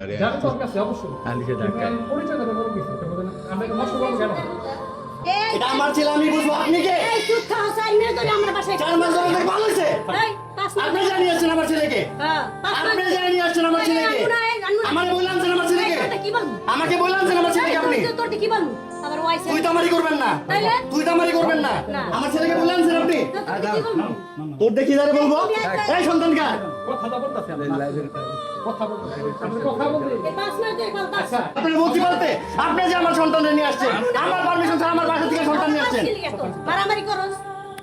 যাবে তো কাছে অবশ্যই। আলিশা ঢাকা পরিচয় দেবো কোনো কিছু আমরা নষ্ট করব কেন? এটা আমার ছেলে আমি বুঝব। আপনি কে? এই চুপ থাকো সাইড মেরে ধরে আমার বাসায়। চার মাস ধরে ভালো হয়েছে। এই পাঁচ মিনিট আপনি জানিয়ে আসছেন আমার ছেলেকে। হ্যাঁ আপনি মিনিট আসছেন আমার ছেলেকে। আমাকে বললাম যে আমার ছেলেকে। আমাকে বললাম যে আমার ছেলেকে আপনি। তোর কি বলব? আবার ওয়াইস তুই তো আমারই করবেন না। তুই তো আমারই করবেন না। আমার ছেলেকে বললাম স্যার আপনি। তোর দেখি যারে বলব? এই সন্তান কার কথাটা আমি কথা বলতেছি আপনি কথা বলতে বলতে আপনি যে আমার নিয়ে আসছেন আমার পারমিশন ছাড়া আমার বাসা থেকে সন্তান নিয়ে আসছেন। মারামারি করস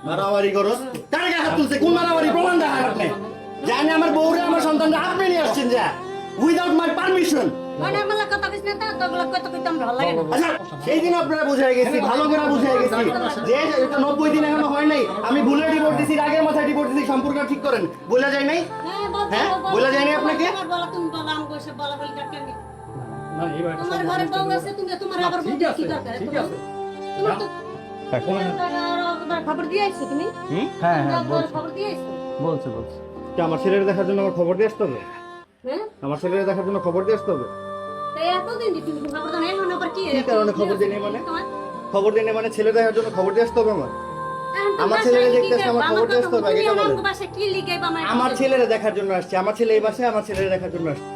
মারামারি করস কার গায়ে হাত তুলছে? কোন মারামারি? প্রমাণ দেখান আপনি। জানি আমার বউরে আমার সন্তানকে আপনি নিয়ে আসছেন যা। উইদাউট মাই পারমিশন আপনারা বুঝাই গেছি ভালো করে বুঝাই গেছি। যে এটা নব্বই দিন এখনও হয় নাই আমি ভুলে ডিভোর্স দিছি আগের মাথায় ডিভোর্স দিছি সম্পর্ক ঠিক করেন। বলে যায় নাই? হ্যাঁ? বল যায়নি আপনাকে? বলা তুমি বলা আমি কইছে বলা বলি ডাক্তার নি এবার তোমার ঘরে বউ আছে তুমি তোমার আবার বউ কি দরকার? ঠিক আছে। খবর দিয়ে আইছো তুমি? হ্যাঁ হ্যাঁ খবর দিয়ে আইছো? বলছে বলছে। কি আমার ছেলের দেখার জন্য আমার খবর দিয়ে আসতে হবে? হ্যাঁ? আমার ছেলের দেখার জন্য খবর দিয়ে আসতে হবে? তাই এতদিন তুমি খবর দাও এখন আবার কি কি কারণে খবর মানে? তোমার? খবর দিয়ে মানে ছেলে দেখার জন্য খবর দিয়ে আসতে হবে আমার? আমার ছেলেরে দেখতেছে, আমার খবর আসতে হবে, এটা আমার লিগাইবা আমার আমার ছেলেরে দেখার জন্য আসছে আমার ছেলে এই বাসায় আমার ছেলেরে দেখার জন্য আসছে।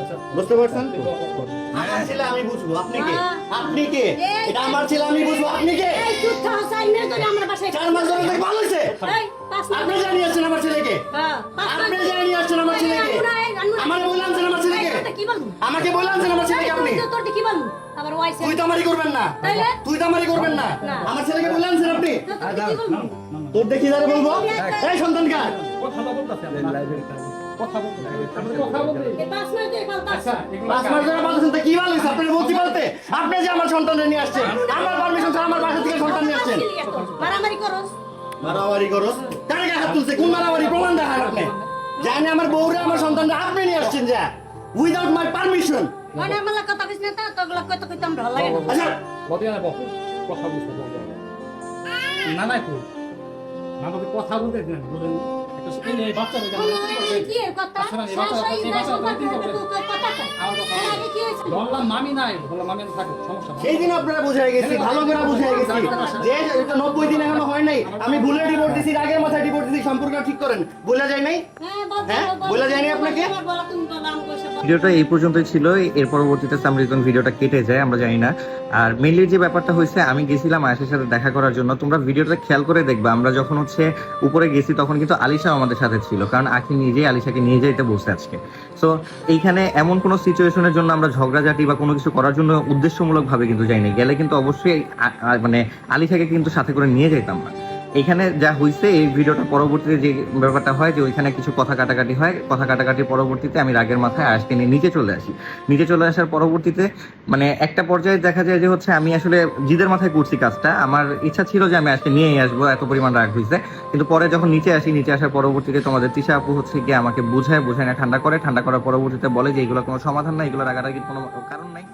আচ্ছা বুঝতে পারছেন? আমার ছেলে আমি বুঝব আপনি কে? আপনি কে? এটা আমার ছেলে আমি বুঝব আপনি কে? আমার চার মাস ধরে আপনাকে ভালো হয়েছে? আপনি জানিয়ে আসছেন আমার ছেলেকে? হ্যাঁ আপনি জানিয়ে আসছেন আমার ছেলেকে? আমাকে বললাম যে আমার ছেলেকে? কি বলব? আমাকে বললাম যে আমার ছেলেকে আপনি? তোর কি বলব? আবার ওয়াইস তুই তো আমারই করবেন না। তাইলে? তুই তো আমারই করবেন না না। আমার ছেলেকে বললাম স্যার আপনি কি বলব তোর দেখি যারে বলব? এই সন্তান কার বলতেছি কথা কথা বলতে পাঁচ আচ্ছা এগুলো পাঁচ মাস ধরে বলতেছেন তো কি ভালো হয়েছে আপনি বলতে পারতে আপনি যে আমার নিয়ে আসছেন আমার পারমিশন ছাড়া আমার বাসা থেকে সন্তান নিয়ে আসছেন। মারামারি করস। মারামারি করস? কার গায়ে হাত তুলছে? কোন মারামারি? প্রমাণ দেখান আপনি। জানি আমার বউরে আমার সন্তানকে আপনি নিয়ে আসছেন যা। উইদাউট মাই পারমিশন মানে আমার কথা কইছ না তো তোগুলো কত কইতাম ভালো লাগে না। আচ্ছা। বলতে না কথা বুঝতে বলতে না না কো আমাকে কথা বলতে দেন বলেন একটা এই এই বাচ্চা মেয়ে আমাকে কি করবে? কি এর কথা না, এই বাচ্চা- শাশুড়ি না সম্পর্কে কথা কয়। আমার কথা এর আগে কি হয়েছে? বললাম মামি নাই বললাম মামি থাকো সমস্যা সেই দিন আপনারা বুঝাই গেছি ভালো করে বুঝাই গেছি। যে এটা নব্বই দিন এখনও হয় নাই আমি ভুলে ডিভোর্স দিছি আগের মাথায় ডিভোর্স দিছি সম্পর্ক ঠিক করেন। বলে যায় নাই? হ্যাঁ বল হ্যাঁ? বল, যায়নি আপনাকে? ভিডিওটা এই পর্যন্তই ছিল এর পরবর্তীতে সামরিজন ভিডিওটা কেটে যায় আমরা জানি না। আর মেনলি যে ব্যাপারটা হয়েছে আমি গেছিলাম আয়েশের সাথে দেখা করার জন্য তোমরা ভিডিওটা খেয়াল করে দেখবে আমরা যখন হচ্ছে উপরে গেছি তখন কিন্তু আলিশা আমাদের সাথে ছিল, কারণ আখি নিজেই আলিশাকে নিয়ে যেতে বসে আজকে। সো এইখানে এমন কোনো সিচুয়েশনের জন্য আমরা ঝগড়াঝাটি বা কোনো কিছু করার জন্য উদ্দেশ্যমূলকভাবে কিন্তু যাইনি। গেলে কিন্তু অবশ্যই মানে আলিশাকে কিন্তু সাথে করে নিয়ে যেতাম না। এখানে যা হয়েছে এই ভিডিওটা পরবর্তীতে যে ব্যাপারটা হয়, যে ওইখানে কিছু কথা কাটাকাটি হয়, কথা কাটাকাটির পরবর্তীতে আমি রাগের মাথায় আজকে নিয়ে নিচে চলে আসি। নিচে চলে আসার পরবর্তীতে মানে একটা পর্যায়ে দেখা যায় যে হচ্ছে আমি আসলে জিদের মাথায় করছি কাজটা। আমার ইচ্ছা ছিল যে আমি আজকে নিয়েই আসব, এত পরিমাণ রাগ হয়েছে কিন্তু পরে যখন নিচে আসি, নিচে আসার পরবর্তীতে তোমাদের তিশা আপু হচ্ছে গিয়ে আমাকে বুঝায় বুঝায় না, ঠান্ডা করে। ঠান্ডা করার পরবর্তীতে বলে যে এগুলো কোনো সমাধান নাই, এগুলো রাগারাগির কোনো কারণ নাই।